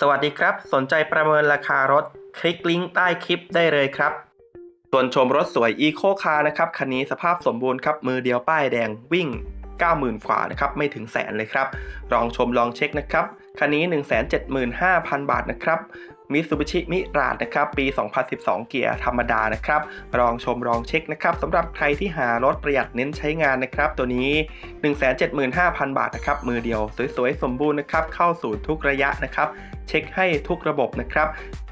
สวัสดีครับ สนใจประเมินราคารถ คลิกลิงก์ใต้คลิปได้เลยครับ ส่วนชมรถสวย Eco Car นะครับคันนี้สภาพสมบูรณ์ครับมือเดียวป้ายแดงวิ่ง 90,000กว่านะครับไม่ถึงแสนเลยครับลองชมลองเช็คนะครับคันนี้ 175,000 บาทนะครับ มิสูบิชิมิราดนะครับปี 2012 เกียร์ธรรมดานะครับลองชมลองเช็คนะครับสำหรับใครที่หารถประหยัดเน้นใช้งานนะครับ ตัวนี้ 175,000 บาทนะครับมือเดียวสวยๆ สมบูรณ์นะครับเข้าสู่ทุกระยะนะครับ เช็คให้ทุกระบบนะครับ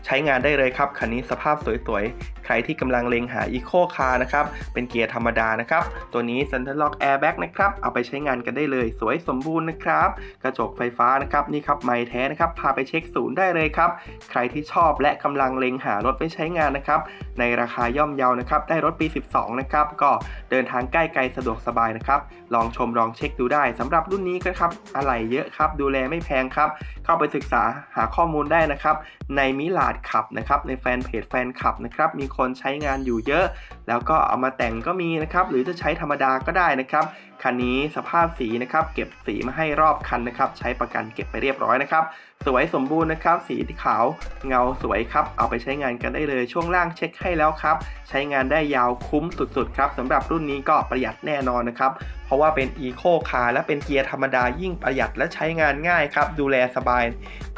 ใช้งานได้เลยครับ คันนี้สภาพสวยๆ ใครที่กำลังเล็งหา Eco Car นะครับ เป็นเกียร์ธรรมดานะครับ ตัวนี้ Center Lock Airbag นะครับ เอาไปใช้งานกันได้เลย สวยสมบูรณ์นะครับ กระจกไฟฟ้านะครับ นี่ครับไม้แท้นะครับ พาไปเช็คศูนย์ได้เลยครับ ใครที่ชอบและกำลังเล็งหารถไว้ใช้งานนะครับ ในราคาย่อมเยานะครับ ได้รถปี 12 นะครับ ก็เดินทางใกล้ไกลสะดวกสบายนะครับ ลองชมลองเช็คดูได้สำหรับรุ่นนี้ก็ครับอะไหล่เยอะครับ ดูแลไม่แพงครับ เข้าไปศึกษาหาข้อมูลได้นะครับ ในมิลานดขับนะครับในแฟนเพจแฟนคลับนะครับมีคนใช้งานอยู่เยอะ แล้วก็เอามาแต่งก็มีนะครับหรือจะใช้ธรรมดาก็ได้นะครับ คันนี้สภาพสีนะครับเก็บสีมาให้รอบคันนะครับ ใช้ประกันเก็บไปเรียบร้อยนะครับ สวยสมบูรณ์นะครับ สีขาวเงาสวยครับ เอาไปใช้งานกันได้เลยช่วงล่างเช็คให้แล้วครับ ใช้งานได้ยาวคุ้มสุดๆครับสำหรับรุ่นนี้ก็ประหยัดแน่นอนนะครับ เพราะว่าเป็น Eco Car และเป็นเกียร์ธรรมดายิ่งประหยัดและใช้งานง่ายครับดูแลสบาย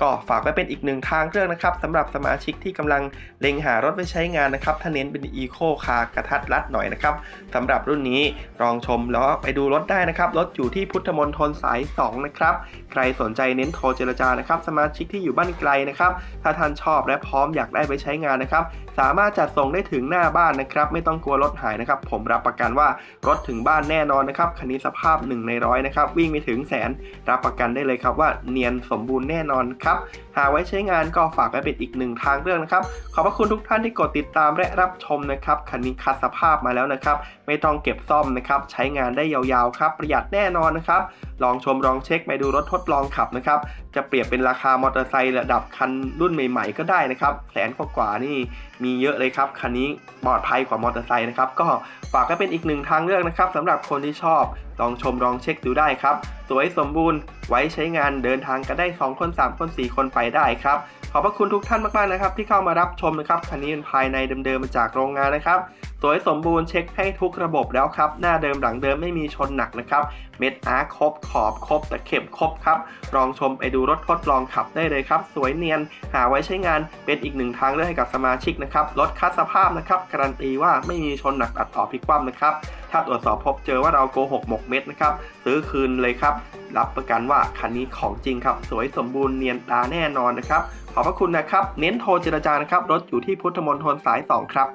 ก็ฝากไว้เป็นอีกหนึ่งทางเลือกนะครับสำหรับสมาชิกที่กำลังเล็งหารถไว้ใช้งานนะครับถ้าเน้นเป็น Eco Car กระทัดรัดหน่อยนะครับสำหรับรุ่นนี้ลองชมแล้วไปดูรถได้นะครับรถอยู่ที่พุทธมณฑลสาย 2 นะครับ ใครสนใจเน้นโทรเจรจานะครับ สมาชิกที่อยู่บ้านไกลนะครับ ถ้าท่านชอบและพร้อมอยากได้ไปใช้งานนะครับ สามารถจัดส่งได้ถึงหน้าบ้านนะครับ ไม่ต้องกลัวรถหายนะครับ ผมรับประกันว่ารถถึงบ้านแน่นอนนะครับ คันนี้สภาพ 1 ในร้อยนะครับ วิ่งไม่ถึงแสน รับประกันได้เลยครับว่าเนียนสมบูรณ์แน่นอนครับ หาไว้ใช้งานก็ฝากไว้เป็นอีกหนึ่งทางเลือกนะครับ ขอบพระคุณทุกท่านที่กดติดตามและรับชมนะครับ คันนี้คัดสภาพมาแล้วนะครับ ไม่ต้องเก็บซ่อมนะครับ ใช้งานได้ยาวครับประหยัดแน่นอนนะครับ ลองชมลองเช็คไปดูรถทดลองขับนะครับ จะเปรียบเป็นราคามอเตอร์ไซค์ระดับคันรุ่นใหม่ ๆ ก็ได้นะครับแสนกว่าๆนี่มีเยอะเลยครับคันนี้ปลอดภัยกว่ามอเตอร์ไซค์นะครับก็ฝากก็เป็นอีกหนึ่งทางเลือกนะครับสำหรับคนที่ชอบ ลองชมลองเช็คดูได้ครับ สวยสมบูรณ์ไว้ใช้งานเดินทางกันได้ 2 คน 3 คน 4 คนไปได้ครับ ขอบพระคุณทุกท่านมากๆนะครับ ที่เข้ามารับชมนะครับคันนี้เป็นภายในเดิมๆมาจากโรงงานนะครับ สวยสมบูรณ์เช็คให้ทุกระบบแล้วครับ หน้าเดิมหลังเดิมไม่มีชนหนักนะครับ เม็ดอาร์ครบขอบครบตะเข็บครบครับลองชมไปดูรถทดลองขับได้เลยครับ สวยเนียนหาไว้ใช้งานเป็นอีกหนึ่งทางเลือกให้กับสมาชิกนะครับรถคัดสภาพนะครับการันตีว่าไม่มีชนหนักอัดออพลิกคว่ำนะครับถ้าตรวจสอบพบเจอว่าเราโกหกหมกเม็ดนะครับ ซื้อคืนเลยครับ รับประกันว่าคันนี้ของจริงครับ สวยสมบูรณ์เนียนตาแน่นอนนะครับ ขอบพระคุณนะครับ เน้นโทรเจรจานะครับ รถอยู่ที่พุทธมณฑลสาย 2 ครับ